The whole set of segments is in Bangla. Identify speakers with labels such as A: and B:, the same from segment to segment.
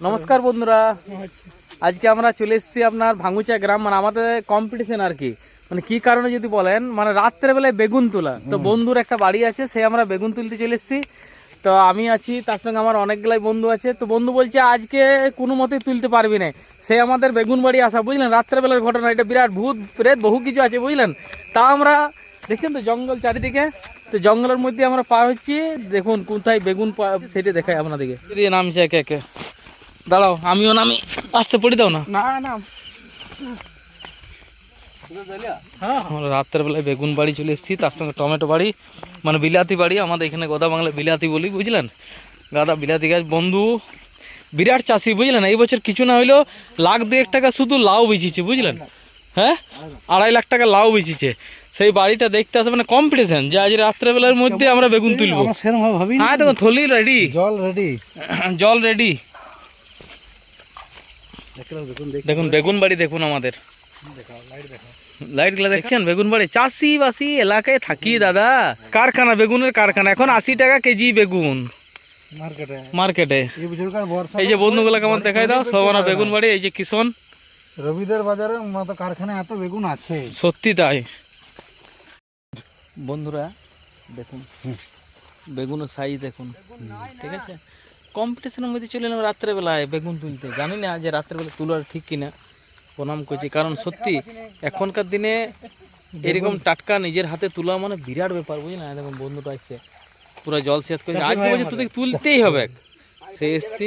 A: নমস্কার বন্ধুরা। আজকে আমরা চলে এসেছি আপনার ভাঙ্গুচা গ্রাম মানে আমাদের কম্পিটিশন আর কি। মানে কি কারণে যদি বলেন মানে রাত্রেবেলায় বেগুন তোলা। তো বন্ধুর একটা বাড়ি আছে সে আমরা বেগুন তুলতে চলে এসেছি। তো আমি আছি তার সঙ্গে আমার অনেকগুলাই বন্ধু আছে। তো বন্ধু বলছে আজকে কোনো মতেই তুলতে পারবি না। সে আমাদের বেগুন বাড়ি আসা বুঝলেন? রাত্রেবেলার ঘটনা এটা বিরাট ভূত প্রেত বহু কিছু আছে বুঝলেন? তা আমরা দেখছেন তো জঙ্গল চারিদিকে? তো জঙ্গলের মধ্যে আমরা পার হচ্ছি। দেখুন কোথায় বেগুন সেটা দেখাই আপনাদেরকে। নামছে একে একে। দাঁড়াও আমিও নামি আসতে পড়ি দাও না।
B: না না।
A: আমরা রাত্রের বেলায় বেগুন বাড়ি চলে এসেছি তার সঙ্গে টমেটো বাড়ি মানে বিলাতি বাড়ি আমাদের এখানে গোদা বাংলায় বিলাতি বলি বুঝলেন? গাদা বিলাতি গাছ বন্ধু বিরাট চাষি বুঝলেন? এই বছর কিছু না হইলেও লাখ দুয়েক টাকা শুধু লাউ বেচিছে বুঝলেন? হ্যাঁ? আড়াই লাখ টাকা লাউ বেচিছে। সেই বাড়িটা দেখতে আসে মানে কম্পিটিশন যে আজ রাত্রেবেলার মধ্যে আমরা বেগুন তুলবো। হ্যাঁ দেখুন থলি রেডি
B: জল রেডি
A: জল রেডি
B: দেখুন
A: বেগুন বাড়ি দেখুন আমাদের। লাইটগুলো দেখছেন? বেগুন বাড়ি। চাষি বাসি এলাকায় থাকি দাদা। কারখানা বেগুনের কারখানা। এখন আশি টাকা কেজি বেগুন।
B: মার্কেটে।
A: মার্কেটে।
B: এই
A: এই যে বন্ধুগুলো কেমন দেখাই দাও। সবানা বেগুন বাড়ি এই যে কিষণ।
B: রবিদের বাজারে মতো কারখানায় এত বেগুন আছে।
A: সত্যি তাই। বন্ধুরা দেখুন। বেগুনের সাইজ দেখুন। ঠিক আছে? কম্পিটিশনের মধ্যে চলে এলাম রাত্রেবেলায় বেগুন তুলতে। জানি না যে রাত্রেবেলা তোলার ঠিক কিনা প্রণাম করছি। কারণ সত্যি এখনকার দিনে এরকম টাটকা নিজের হাতে তোলা মানে বিরাট ব্যাপার বুঝলি না দেখুন বন্ধুটা আসছে পুরো জল শেষ করে আজ বলছে তোদের তুলতেই হবে। সে এসছি।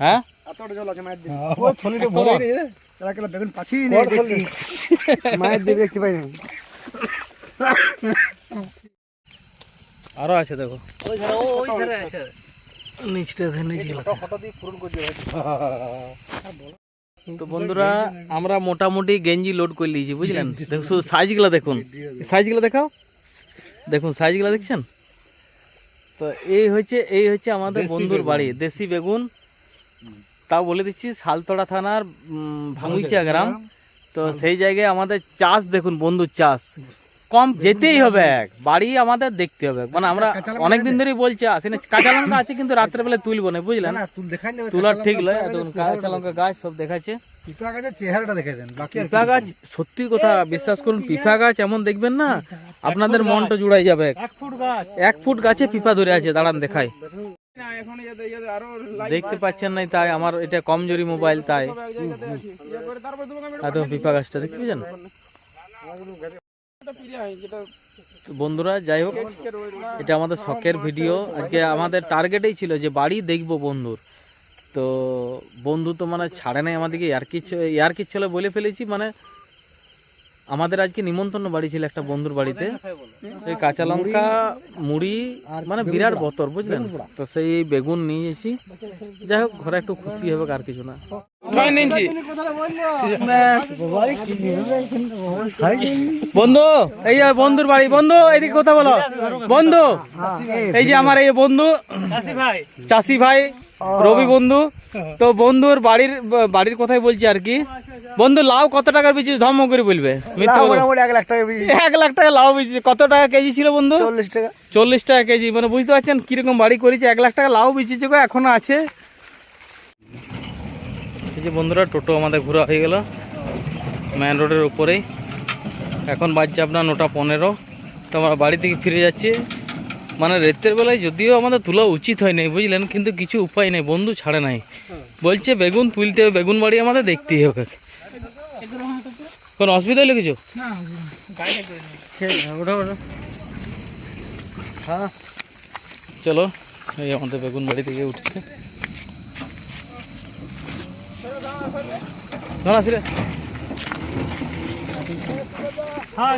A: হ্যাঁ?
B: না।
A: আরও আছে দেখো। নিচটা তো বন্ধুরা আমরা মোটামুটি গেঞ্জি লোড করে নিয়েছি বুঝলেন? দেখুন শুধু সাইজগুলো দেখুন। সাইজগুলো দেখাও। দেখুন সাইজগুলো দেখছেন? তো এই হচ্ছে এই হচ্ছে আমাদের বন্ধুর বাড়ি দেশি বেগুন। তাও বলে দিচ্ছি সালতড়া থানার ভাঙুইচা গ্রাম। তো সেই জায়গায় আমাদের চাষ দেখুন বন্ধুর চাষ। কম যেতেই হবে এক বাড়ি আমাদের দেখতে হবে মানে আমরা অনেকদিন ধরেই বলছি আসি না কাঁচা লঙ্কা আছে কিন্তু রাত্রেবেলা তুলবো না বুঝলেন
B: না
A: তোলার ঠিক নয় দেখুন কাঁচা লঙ্কা গাছ সব দেখাচ্ছে
B: পিপা গাছের চেহারাটা দেখে দেন বাকি আর
A: গাছ সত্যি কথা বিশ্বাস করুন পিফা গাছ এমন দেখবেন না আপনাদের মনটা জুড়াই যাবে
B: এক ফুট গাছ
A: এক ফুট গাছে পিফা ধরে আছে দাঁড়ান দেখাই দেখতে পাচ্ছেন নাই তাই আমার এটা কমজোরি মোবাইল তাই পিফা গাছটা দেখতে পেয়েছেন তো বন্ধুরা, যাই হোক, এটা আমাদের শখের ভিডিও আজকে আমাদের টার্গেটেই ছিল যে বাড়ি দেখব বন্ধুর। তো বন্ধু তো মানে ছাড়ে নাই আমাদেরকে, ইয়ার কিছু ইয়ার কিছু বলে ফেলেছি মানে আমাদের আজকে নিমন্ত্রণ বাড়ি ছিল একটা বন্ধুর বাড়িতে। সেই কাঁচা লঙ্কা মুড়ি মানে বিরাট বতর বুঝলেন? তো সেই বেগুন নিয়ে এসেছি। যাই হোক ঘরে একটু খুশি হবে আর কিছু না। নিয়েছি বন্ধু এই যে বন্ধুর বাড়ি বন্ধু এদিকে কথা বলো। বন্ধু এই যে আমার এই বন্ধু চাষি ভাই রবি বন্ধু তো বন্ধুর বাড়ির বাড়ির কথাই বলছি আর কি। বন্ধু লাউ কত টাকার বেশি ধর্ম করে বলবে।
B: এক লাখ টাকা
A: এক লাখ টাকা লাউ বেশি কত টাকা কেজি ছিল বন্ধু?
B: চল্লিশ টাকা।
A: চল্লিশ টাকা কেজি। মানে বুঝতে পারছেন কীরকম বাড়ি করেছে? এক লাখ টাকা লাউ বেচেছে গো এখনও আছে। এই যে বন্ধুরা টোটো আমাদের ঘোরা হয়ে গেল। মেন রোডের উপরেই। এখন বাজছে আপনার নটা পনেরো। তো আমরা বাড়ি থেকে ফিরে যাচ্ছি। মানে রাতের বেলায় যদিও আমাদের তোলা উচিত হয় নাই বুঝলেন? কিন্তু কিছু উপায় নেই বন্ধু ছাড়ে নাই। বলছে বেগুন তুলতে হবে বেগুন বাড়ি আমাদের দেখতেই হবে। কোনো অসুবিধা হলো কিছু? হ্যাঁ। চলো এই আমাদের বেগুন বাড়ি থেকে উঠছে। না আসলে।
B: হ্যাঁ